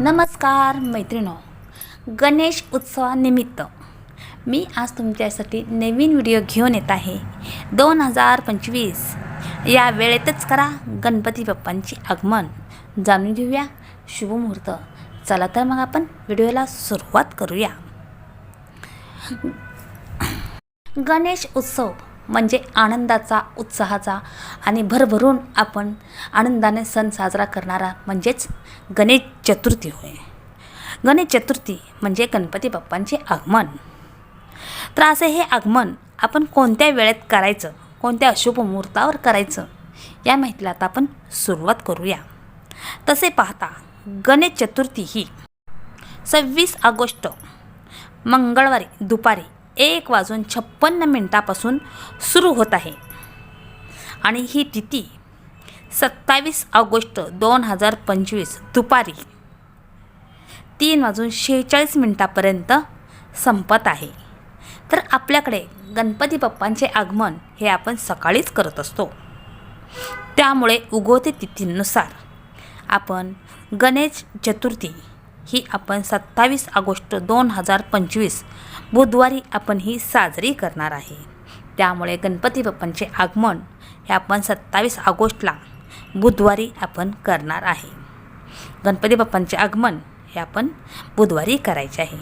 नमस्कार मैत्रिणो. गणेश उत्सवानिमित्त मी आज तुमच्यासाठी नवीन व्हिडिओ घेऊन येत आहे. दोन हजार पंचवीस. या वेळेतच करा गणपती बाप्पांचे आगमन. जाणून घेऊया शुभमुहूर्त चला तर मग आपण व्हिडिओला सुरुवात करूया. गणेश उत्सव. म्हणजे आनंदाचा उत्साहाचा आणि भरभरून आपण आनंदाने सण साजरा करणारा म्हणजेच गणेश चतुर्थी होय. गणेश चतुर्थी म्हणजे गणपती बाप्पांचे आगमन. तर असे हे आगमन आपण कोणत्या वेळेत करायचं कोणत्या अशुभ मुहूर्तावर करायचं या माहितीला आता आपण सुरुवात करूया. तसे पाहता गणेश चतुर्थी ही सव्वीस ऑगस्ट मंगळवारी दुपारी एक वाजून छप्पन्न मिनटापासून सुरू होत आहे. आणि ही तिथी सत्तावीस ऑगस्ट दोन हजार पंचवीस दुपारी तीन वाजून शेहेचाळीस मिनटापर्यंत संपत आहे. तर आपल्याकडे गणपती बाप्पांचे आगमन हे आपण सकाळीच करत असतो. त्यामुळे उगवते तिथीनुसार आपण गणेश चतुर्थी ही आपण सत्तावीस ऑगस्ट दोन हजार पंचवीस बुधवारी आपण ही साजरी करणार आहे. त्यामुळे गणपती बाप्पांचे आगमन हे आपण सत्तावीस ऑगस्टला बुधवारी आपण करणार आहे. गणपती बाप्पांचे आगमन हे आपण बुधवारी करायचे आहे.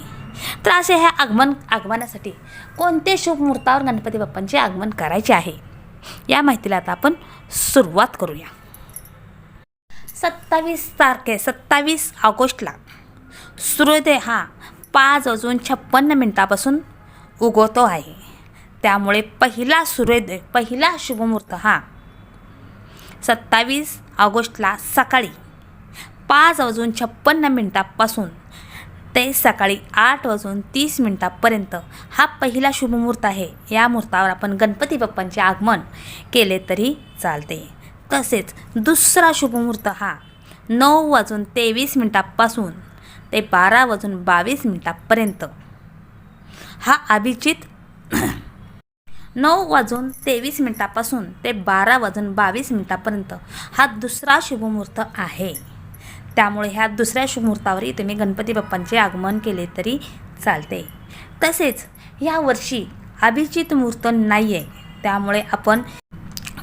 तर असे ह्या आगमन आगमनासाठी कोणते शुभ मुहूर्तावर गणपती बाप्पांचे आगमन करायचे आहे? या माहितीला आता आपण सुरुवात करूया. सत्तावीस तारखे सत्तावीस ऑगस्टला सूर्योदय हा पाच वाजून छप्पन्न मिनटापासून उगवतो आहे. त्यामुळे पहिला सूर्योदय पहिला शुभमुहूर्त हा सत्तावीस ऑगस्टला सकाळी पाच वाजून छप्पन्न मिनटापासून ते सकाळी आठ वाजून तीस मिनटापर्यंत हा पहिला शुभमुहूर्त आहे. या मुहूर्तावर आपण गणपती बाप्पांचे आगमन केले तरी चालते. तसेच दुसरा शुभमुहूर्त हा नऊ वाजून तेवीस मिनटापासून ते बारा वाजून बावीस मिनटापर्यंत. हा अभिजित नऊ वाजून तेवीस मिनटापासून ते बारा वाजून बावीस मिनटापर्यंत हा दुसरा शुभमुहूर्त आहे. त्यामुळे ह्या दुसऱ्या शुभमुहूर्तावरही तुम्ही गणपती बाप्पांचे आगमन केले तरी चालते. तसेच यावर्षी अभिजित मुहूर्त नाही आहे त्यामुळे आपण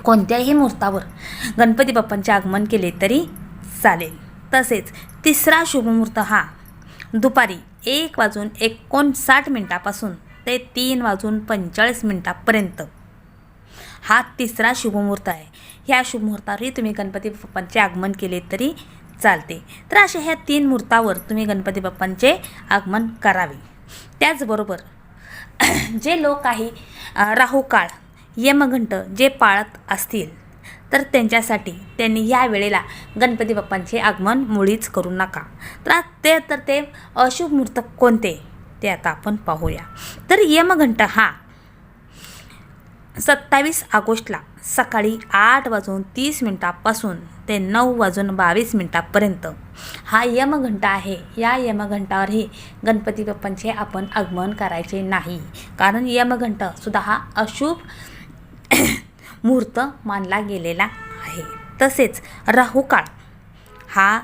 कोणत्याही मुहूर्तावर गणपती बाप्पांचे आगमन केले तरी चालेल. तसेच तिसरा शुभमुहूर्त हा दुपारी एक वाजून एकोणसाठ मिनटापासून ते तीन वाजून पंचेचाळीस मिनटापर्यंत. हा तिसरा शुभमुहूर्त आहे. ह्या शुभमुहूर्तावरही तुम्ही गणपती बाप्पांचे आगमन केले तरी चालते. तर अशा ह्या तीन मुहूर्तावर तुम्ही गणपती बाप्पांचे आगमन करावे. त्याचबरोबर जे लोक काही राहू राहुकाळ यमघंट जे पाळत असतील तर त्यांच्यासाठी त्यांनी या वेळेला गणपती बाप्पांचे आगमन मुळीच करू नका. तर ते तर ते अशुभ मुहूर्त कोणते? ते आता आपण पाहूया. तर यमघंट हा सत्तावीस ऑगस्टला सकाळी आठ वाजून तीस मिनटापासून ते नऊ वाजून बावीस मिनटापर्यंत हा यमघंटा आहे. या यमघंटावरही गणपती बाप्पांचे आपण आगमन करायचे नाही. कारण यमघंट सुद्धा हा अशुभ मुहूर्त मानला गेलेला आहे. तसेच राहुकाळ हा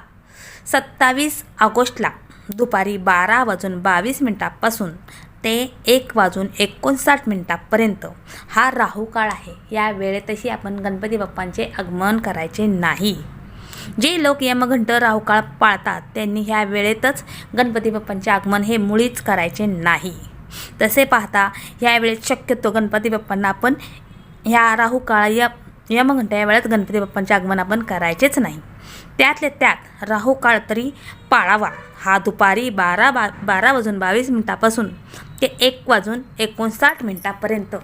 सत्तावीस ऑगस्टला दुपारी बारा वाजून बावीस मिनटापासून ते एक वाजून एकोणसाठ मिनटापर्यंत हा राहुकाळ आहे. या वेळेतही आपण गणपती बाप्पांचे आगमन करायचे नाही. जे लोक यमघंट राहुकाळ पाळतात त्यांनी ह्या वेळेतच गणपती बाप्पांचे आगमन हे मुळीच करायचे नाही. तसे पाहता ह्या वेळेत शक्यतो गणपती बाप्पांना आपण ह्या राहू काळ या यमघंटा या वेळेत गणपती बाप्पांचे आगमन आपण करायचेच नाही. त्यातल्या त्यात राहू काळ तरी पाळावा. हा दुपारी बारा बा बारा वाजून बावीस मिनटापासून ते एक वाजून एकोणसाठ मिनटापर्यंत.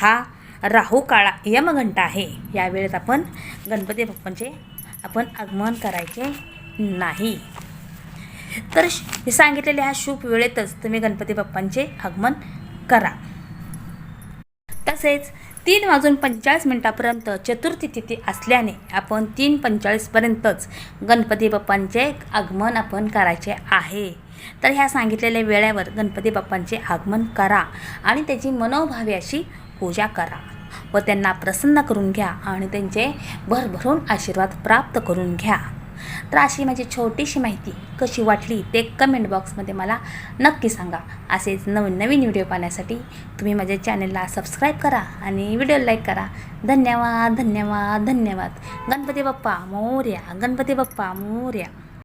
हा राहू काळा यमघंटा आहे. या वेळेत आपण गणपती बाप्पांचे आपण आगमन करायचे नाही. तर श- सांगितलेल्या ह्या शुभ वेळेतच तुम्ही गणपती बाप्पांचे आगमन करा. तसेच तीन वाजून पंचेचाळीस मिनटापर्यंत चतुर्थी तिथी असल्याने आपण तीन पंचेचाळीसपर्यंतच गणपती बाप्पांचे आगमन आपण करायचे आहे. तर ह्या सांगितलेल्या वेळेवर गणपती बाप्पांचे आगमन करा आणि त्याची मनोभावी अशी पूजा करा व त्यांना प्रसन्न करून घ्या आणि त्यांचे भरभरून आशीर्वाद प्राप्त करून घ्या. तर अशी माझी छोटीशी माहिती कशी वाटली ते कमेंट बॉक्समध्ये मला नक्की सांगा. असेच नवीन नवीन व्हिडिओ पाहण्यासाठी तुम्ही माझ्या चॅनलला सबस्क्राईब करा आणि व्हिडिओ लाईक करा. धन्यवाद धन्यवाद धन्यवाद. गणपती बाप्पा मोर्या. गणपती बाप्पा मोर्या.